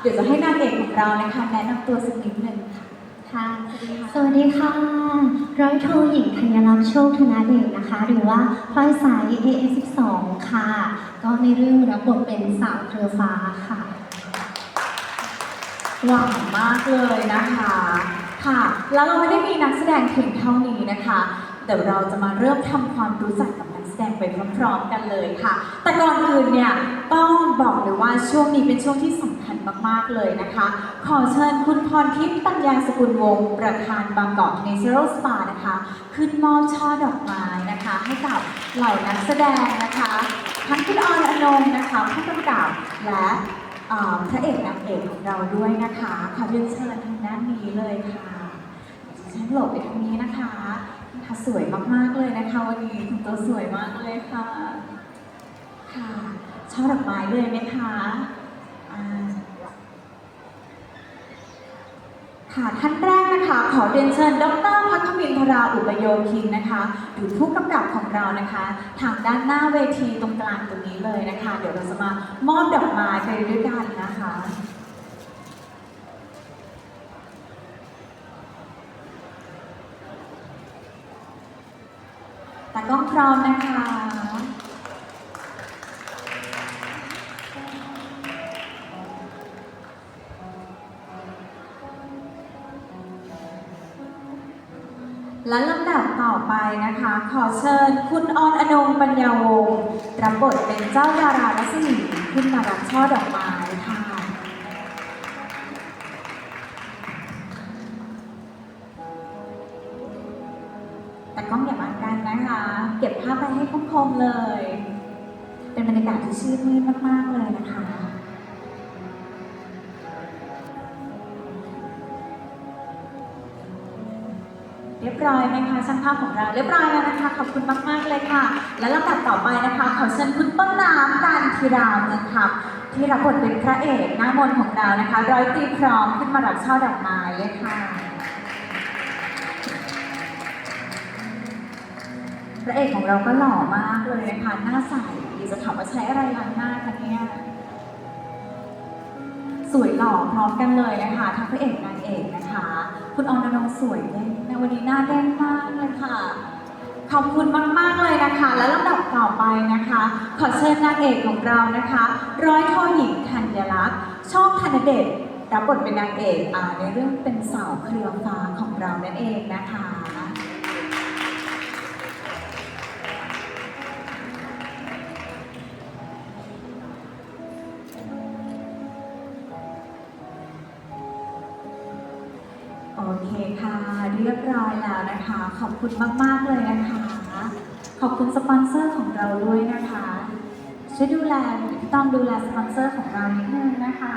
เดี๋ยวจะให้นางเอกของเรานะคะแนะนำตัวสักนิดหนึ่งค่ะ ค่ะ สวัสดีค่ะ ร้อยโทหญิงธัญลักษณ์โชคธนาเดชนะคะ หรือว่าพลอยสาย AS12 ค่ะ ก็ในเรื่องรับบทเป็นสาวเครือฟ้าค่ะ หวานมากเลยนะคะ ค่ะ แล้วเราไม่ได้มีนักแสดงเพียงเท่านี้นะคะเดี๋ยวเราจะมาเริ่มทำความรู้จักกับนักแส ดงไปพร้อมๆกันเลยค่ะ แต่ก่อนอื่นเนี่ยต้องบอกเลยว่าช่วงนี้เป็นช่วงที่สำคัญมากๆเลยนะคะ ขอเชิญคุณพรทิพย์ตัญญาสกุลวงศ์ประธานบางกอกเนเชอรัลสปานะคะ ขึ้นมอบช่อดอกไม้นะคะ ให้กับเหล่านักแสดงนะคะ ทั้งคุณออนอนงนะคะผู้กำกับและพระเอกนางเอกของเราด้วยนะคะขอเรียนเชิญทางด้านนี้เลยค่ะฉันหลบไปทางนี้นะคะ ค่ะสวยมากๆเลยนะคะวันนี้คุณตัวสวยมากเลยค่ะ ค่ะชอบดอกไม้เลยไหมคะค่ะท่านแรกนะคะ ขอเรียนเชิญดรพัฒมินทราอุปโยคินนะคะหรือผู้กำกับของเรานะคะ ทางด้านหน้าเวทีตรงกลางตรงนี้เลยนะคะ เดี๋ยวเราจะมามอบดอกไม้ไปด้วยกันนะคะ แต่กล้องพร้อมนะคะและลำดับต่อไปนะคะ ขอเชิญคุณออนอนงปัญญาวงศ์รับบทเป็นเจ้าดารารัศมีขึ้นมารับช่อดอกไม้ค่ะแต่กล้องอย่ามา นะคะ เก็บภาพไปให้คมๆเลย เป็นบรรยากาศที่ชื่นมื่นมากๆเลยนะคะเรียบร้อยไหมคะช่างภาพของเราเรียบร้อยแล้วนะคะ ขอบคุณมากๆเลยค่ะ และลำดับต่อไปนะคะขอเชิญคุณต้นน้ำการธีราเมืองคำที่รับบทเป็นพระเอกหน้ามนของเรานะคะ ร้อยตรีพร้อมขึ้นมารับช่อดอกไม้เลยค่ะ พระเอกของเราก็หล่อมากเลยนะคะหน้าใสดีจะถามว่าใช้อะไรล้างหน้าคะเนี่ยสวยหล่อพร้อมกันเลยนะคะทั้งพระเอกนางเอกนะคะ คุณออนอนงค์สวยเด้งในวันนี้หน้าเด้งมากเลยค่ะ ขอบคุณมากๆเลยนะคะ และลำดับต่อไปนะคะ ขอเชิญนางเอกของเรานะคะ ร้อยโทหญิงธัญลักษณ์โชคธนเดชรับบทเป็นนางเอกในเรื่องเป็นสาวเครือฟ้าของเรานั่นเองนะคะ โอเคค่ะ เรียบร้อยแล้วนะคะ ขอบคุณมาก ๆ เลยนะคะ ขอบคุณสปอนเซอร์ของเราด้วยนะคะช่วยดูแลพี่ต้องดูแลสปอนเซอร์ของเรานิดนึงนะคะ